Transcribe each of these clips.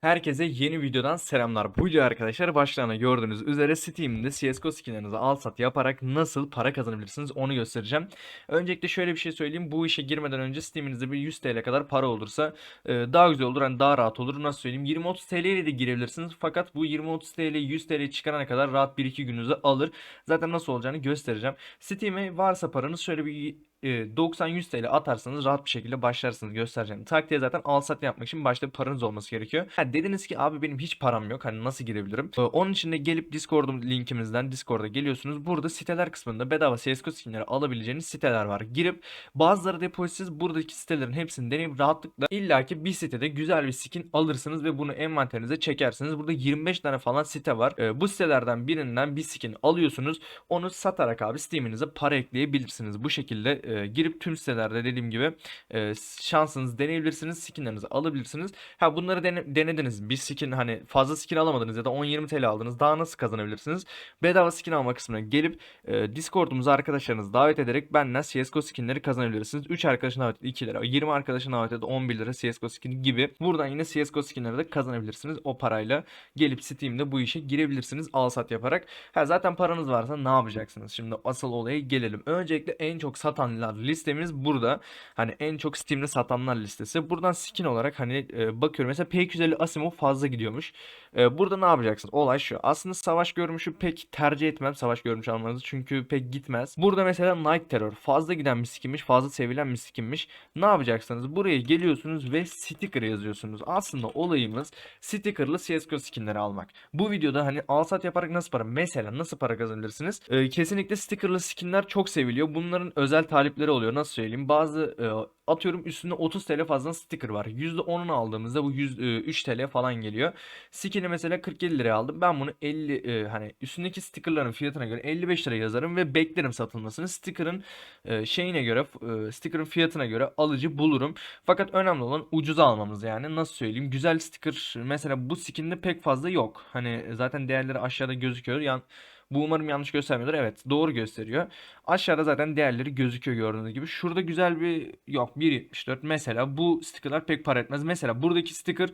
Herkese yeni videodan selamlar. Bu video arkadaşlar başlığına gördüğünüz üzere Steam'de CSGO skinlerinizi al sat yaparak nasıl para kazanabilirsiniz onu göstereceğim. Öncelikle şöyle bir şey söyleyeyim. Bu işe girmeden önce Steam'inizde bir 100 TL kadar para olursa e, daha güzel olur. Hani daha rahat olur. Nasıl söyleyeyim? 20-30 TL ile de girebilirsiniz. Fakat bu 20-30 TL 100 TL çıkarana kadar rahat 1-2 gününüzü alır. Zaten nasıl olacağını göstereceğim. Steam'e varsa paranız şöyle bir 90-100 TL atarsanız rahat bir şekilde başlarsınız göstereceğim. Taktiğe zaten al sat yapmak için başta bir paranız olması gerekiyor. Ha, dediniz ki abi benim hiç param yok hani nasıl girebilirim? Onun için de gelip Discord'um linkimizden Discord'a geliyorsunuz. Burada siteler kısmında bedava CSGO skinleri alabileceğiniz siteler var. Girip bazıları depozitsiz buradaki sitelerin hepsini deneyip rahatlıkla illaki bir sitede güzel bir skin alırsınız ve bunu envanterinize çekersiniz. Burada 25 tane falan site var. Bu sitelerden birinden bir skin alıyorsunuz. Onu satarak abi Steam'inize para ekleyebilirsiniz. Bu şekilde e, girip tüm sitelerde dediğim gibi e, şansınızı deneyebilirsiniz. Skinlerinizi alabilirsiniz. Ha bunları dene- denediniz. Bir skin hani fazla skin alamadınız ya da 10-20 TL aldınız. Daha nasıl kazanabilirsiniz? Bedava skin alma kısmına gelip e, Discord'umuza arkadaşlarınızı davet ederek benden CSGO skinleri kazanabilirsiniz. 3 arkadaşın davet edip 2 lira, 20 arkadaşın davet edip 11 lira CSGO skin gibi. Buradan yine CSGO skinleri de kazanabilirsiniz. O parayla gelip Steam'de bu işe girebilirsiniz al sat yaparak. Ha zaten paranız varsa ne yapacaksınız? Şimdi asıl olaya gelelim. Öncelikle en çok satanlar listemiz burada. Hani en çok Steam'de satanlar listesi. Buradan skin olarak hani e, bakıyorum. Mesela P250 Asimov fazla gidiyormuş. E, burada ne yapacaksın? Olay şu. Aslında savaş görmüşü pek tercih etmem savaş görmüş almanızı. Çünkü pek gitmez. Burada mesela Night Terror fazla giden bir skinmiş. Fazla sevilen bir skinmiş. Ne yapacaksınız? Buraya geliyorsunuz ve sticker yazıyorsunuz. Aslında olayımız stickerlı CSGO skinleri almak. Bu videoda hani alsat yaparak nasıl para? Mesela nasıl para kazanırsınız? E, kesinlikle stickerlı skinler çok seviliyor. Bunların özel talipleri oluyor. Nasıl söyleyeyim? Bazı e, atıyorum üstünde 30 TL fazla sticker var. %10'unu aldığımızda bu 100, e, 3 TL falan geliyor. Skin'i mesela 47 liraya aldım. Ben bunu 50 e, hani üstündeki stickerların fiyatına göre 55 lira yazarım ve beklerim satılmasını. Sticker'ın e, şeyine göre e, sticker'ın fiyatına göre alıcı bulurum. Fakat önemli olan ucuza almamız yani. Nasıl söyleyeyim? Güzel sticker mesela bu skinde pek fazla yok. Hani zaten değerleri aşağıda gözüküyor. Yani bu umarım yanlış göstermiyordur. Evet doğru gösteriyor. Aşağıda zaten değerleri gözüküyor gördüğünüz gibi. Şurada güzel bir yok 1.74 mesela bu stickerlar pek para etmez. Mesela buradaki sticker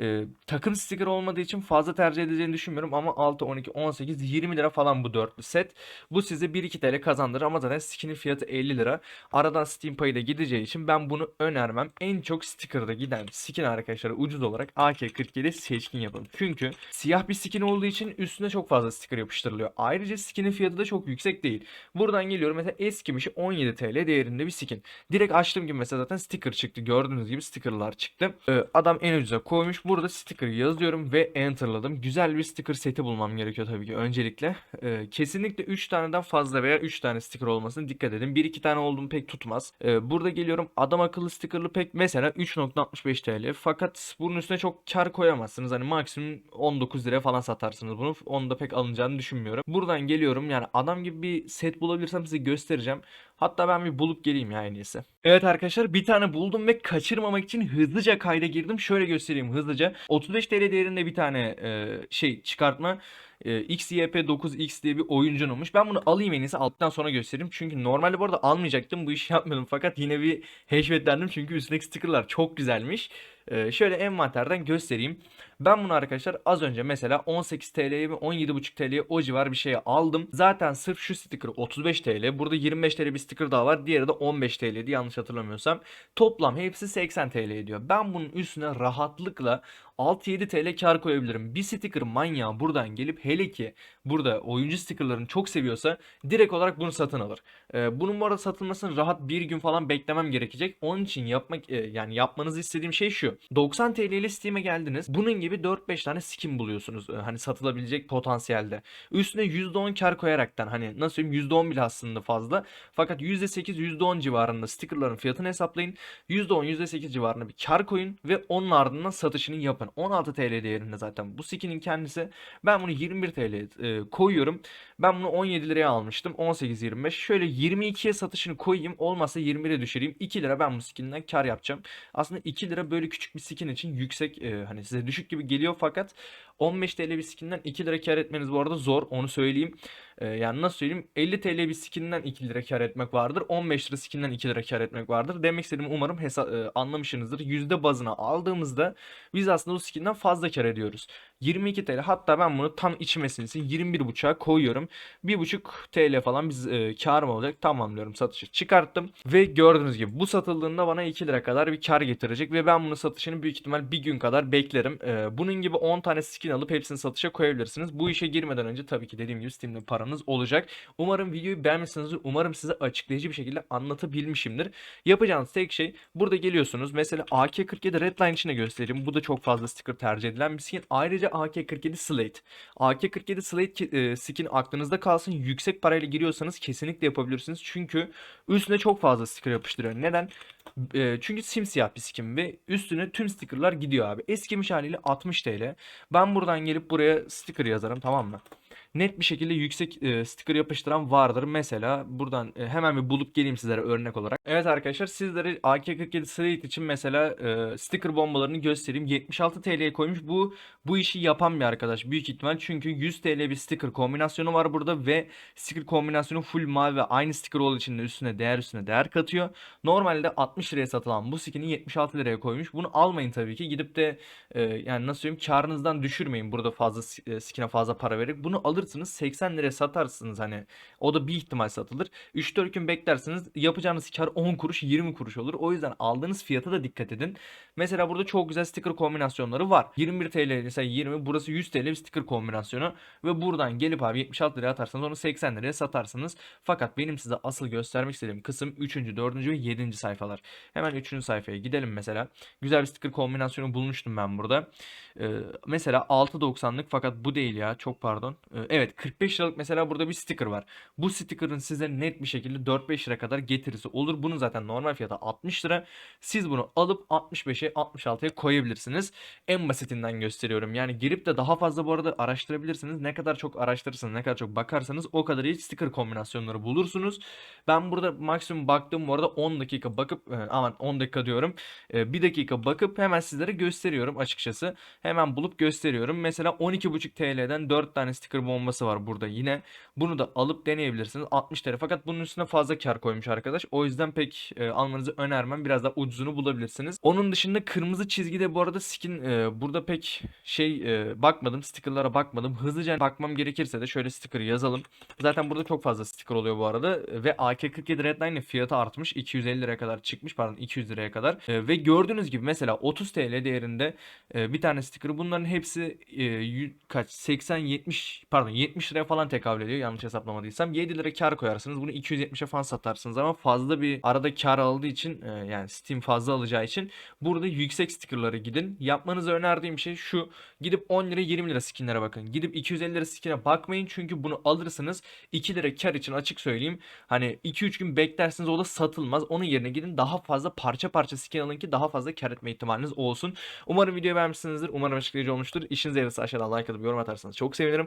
e, takım sticker olmadığı için fazla tercih edileceğini düşünmüyorum ama 6, 12, 18, 20 lira falan bu dörtlü set. Bu size 1-2 TL kazandırır ama zaten skinin fiyatı 50 lira. Aradan Steam payı da gideceği için ben bunu önermem. En çok sticker'da giden skin arkadaşlar ucuz olarak AK-47 seçkin yapın. Çünkü siyah bir skin olduğu için üstüne çok fazla sticker yapıştırılıyor. Ayrıca skinin fiyatı da çok yüksek değil. Buradan geliyorum mesela eskimişi 17 TL değerinde bir skin. Direkt açtığım gibi mesela zaten sticker çıktı. Gördüğünüz gibi stickerlar çıktı. Ee, adam en ucuza koymuş. Burada sticker yazıyorum ve enterladım. Güzel bir sticker seti bulmam gerekiyor tabii ki öncelikle. Ee, kesinlikle 3 taneden fazla veya 3 tane sticker olmasına dikkat edin. 1-2 tane olduğum pek tutmaz. Ee, burada geliyorum adam akıllı stickerlı pek mesela 3.65 TL. Fakat bunun üstüne çok kar koyamazsınız. Hani maksimum 19 liraya falan satarsınız bunu. Onu da pek alınacağını düşünmüyorum. Buradan geliyorum yani adam gibi bir set bulabilirsem size göstereceğim. Hatta ben bir bulup geleyim ya en iyisi. Evet arkadaşlar bir tane buldum ve kaçırmamak için hızlıca kayda girdim. Şöyle göstereyim hızlıca. 35 TL değerinde bir tane e, şey çıkartma. E, XYP9X diye bir oyuncunumuş. Ben bunu alayım en iyisi aldıktan sonra göstereyim. Çünkü normalde bu arada almayacaktım. Bu işi yapmadım. Fakat yine bir heşmetlendim. Çünkü üstündeki stickerlar çok güzelmiş. E, şöyle envanterden göstereyim. Ben bunu arkadaşlar az önce mesela 18 TL'ye mi 17,5 TL'ye o civar bir şeye aldım. Zaten sırf şu sticker 35 TL. Burada 25 TL bir sticker daha var. Diğeri de 15 TL'ydi yanlış hatırlamıyorsam. Toplam hepsi 80 TL ediyor. Ben bunun üstüne rahatlıkla 6-7 TL kar koyabilirim. Bir sticker manyağı buradan gelip hele ki burada oyuncu stickerlarını çok seviyorsa direkt olarak bunu satın alır. Ee, bunun bu arada satılmasını rahat bir gün falan beklemem gerekecek. Onun için yapmak e, yani yapmanızı istediğim şey şu. 90 TL ile Steam'e geldiniz. Bunun gibi 4-5 tane skin buluyorsunuz. e, Hani satılabilecek potansiyelde. Üstüne %10 kar koyaraktan hani nasıl söyleyeyim %10 bile aslında fazla. Fakat %8 %10 civarında stickerların fiyatını hesaplayın. %10 %8 civarında bir kar koyun ve onun ardından satışını yapın. 16 TL değerinde zaten bu skinin kendisi. Ben bunu 21 TL e, koyuyorum. Ben bunu 17 liraya almıştım. 18-25. Şöyle 22'ye satışını koyayım. Olmazsa 21'e düşüreyim. 2 lira ben bu skinden kar yapacağım. Aslında 2 lira böyle küçük bir skin için yüksek e, hani size düşük gibi geliyor fakat 15 TL bir skinden 2 lira kar etmeniz bu arada zor onu söyleyeyim. Ee, yani nasıl söyleyeyim 50 TL bir skinden 2 lira kar etmek vardır. 15 lira skinden 2 lira kar etmek vardır. Demek istediğimi umarım hesa- e, anlamışsınızdır. Yüzde bazına aldığımızda biz aslında o skinden fazla kar ediyoruz. 22 TL hatta ben bunu tam içime sinsin 21.5'a koyuyorum. 1.5 TL falan biz e, karım olacak tamamlıyorum satışı çıkarttım ve gördüğünüz gibi bu satıldığında bana 2 lira kadar bir kar getirecek ve ben bunun satışını büyük ihtimal bir gün kadar beklerim. E, bunun gibi 10 tane skin alıp hepsini satışa koyabilirsiniz. Bu işe girmeden önce tabii ki dediğim gibi Steam'de paranız olacak. Umarım videoyu beğenmişsinizdir. Umarım size açıklayıcı bir şekilde anlatabilmişimdir. Yapacağınız tek şey burada geliyorsunuz. Mesela AK-47 Redline için de göstereyim. Bu da çok fazla sticker tercih edilen bir skin. Ayrıca AK-47 Slate. AK-47 Slate ki- skin aklınızda kalsın. Yüksek parayla giriyorsanız kesinlikle yapabilirsiniz. Çünkü üstüne çok fazla sticker yapıştırıyor. Neden? E, çünkü simsiyah bir skin ve üstüne tüm stickerlar gidiyor abi. Eskimiş haliyle 60 TL. Ben buradan gelip buraya sticker yazarım tamam mı? Net bir şekilde yüksek e, sticker yapıştıran vardır. Mesela buradan e, hemen bir bulup geleyim sizlere örnek olarak. Evet arkadaşlar sizlere AK-47 Slate için mesela e, sticker bombalarını göstereyim. 76 TL'ye koymuş. Bu bu işi yapan bir arkadaş büyük ihtimal. Çünkü 100 TL bir sticker kombinasyonu var burada ve sticker kombinasyonu full mavi ve aynı sticker olduğu için de üstüne değer üstüne değer katıyor. Normalde 60 liraya satılan bu skin'i 76 liraya koymuş. Bunu almayın tabii ki. Gidip de e, yani nasıl söyleyeyim karınızdan düşürmeyin burada fazla e, skin'e fazla para vererek. Bunu alırsınız 80 liraya satarsınız hani. O da bir ihtimal satılır. 3-4 gün beklersiniz. Yapacağınız kar 10 kuruş 20 kuruş olur. O yüzden aldığınız fiyata da dikkat edin. Mesela burada çok güzel sticker kombinasyonları var. 21 TL mesela 20 burası 100 TL bir sticker kombinasyonu ve buradan gelip abi 76 liraya atarsanız onu 80 liraya satarsınız. Fakat benim size asıl göstermek istediğim kısım 3. 4. ve 7. sayfalar. Hemen 3. sayfaya gidelim mesela. Güzel bir sticker kombinasyonu bulmuştum ben burada. Ee, mesela 6.90'lık fakat bu değil ya çok pardon. Evet 45 liralık mesela burada bir sticker var. Bu sticker'ın size net bir şekilde 4-5 lira kadar getirisi olur. Bunun zaten normal fiyatı 60 lira. Siz bunu alıp 65'e 66'ya koyabilirsiniz. En basitinden gösteriyorum. Yani girip de daha fazla bu arada araştırabilirsiniz. Ne kadar çok araştırırsanız, ne kadar çok bakarsanız o kadar iyi sticker kombinasyonları bulursunuz. Ben burada maksimum baktığım bu arada 10 dakika bakıp e, aman 10 dakika diyorum. E, 1 dakika bakıp hemen sizlere gösteriyorum açıkçası. Hemen bulup gösteriyorum. Mesela 12.5 TL'den 4 tane sticker bombası var burada yine. Bunu da alıp deneyebilirsiniz. 60 TL. Fakat bunun üstüne fazla kar koymuş arkadaş. O yüzden pek e, almanızı önermem. Biraz daha ucuzunu bulabilirsiniz. Onun dışında kırmızı çizgide bu arada skin e, burada pek şey e, bakmadım. Stickerlara bakmadım. Hızlıca bakmam gerekirse de şöyle sticker yazalım. Zaten burada çok fazla sticker oluyor bu arada. Ve AK-47 Redline'in fiyatı artmış. 250 liraya kadar çıkmış. Pardon 200 liraya kadar. E, ve gördüğünüz gibi mesela 30 TL değerinde e, bir tane sticker. Bunların hepsi e, kaç 80 70 pardon 70 liraya falan tekabül ediyor yanlış hesaplamadıysam. 7 lira kar koyarsınız. Bunu 270'e falan satarsınız ama fazla bir arada kar aldığı için e, yani Steam fazla alacağı için burada yüksek stickerlara gidin. Yapmanızı önerdiğim şey şu. Gidip 10 lira 20 lira skinlere bakın. Gidip 250 lira skine bakmayın çünkü bunu alırsınız 2 lira kar için açık söyleyeyim. Hani 2-3 gün beklersiniz o da satılmaz. Onun yerine gidin daha fazla parça parça skin alın ki daha fazla kar etme ihtimaliniz olsun. Umarım videoyu beğenmişsinizdir. Umarım açıklayıcı olmuştur. İşinize yararsa aşağıdan like atıp yorum atarsanız çok sevinirim.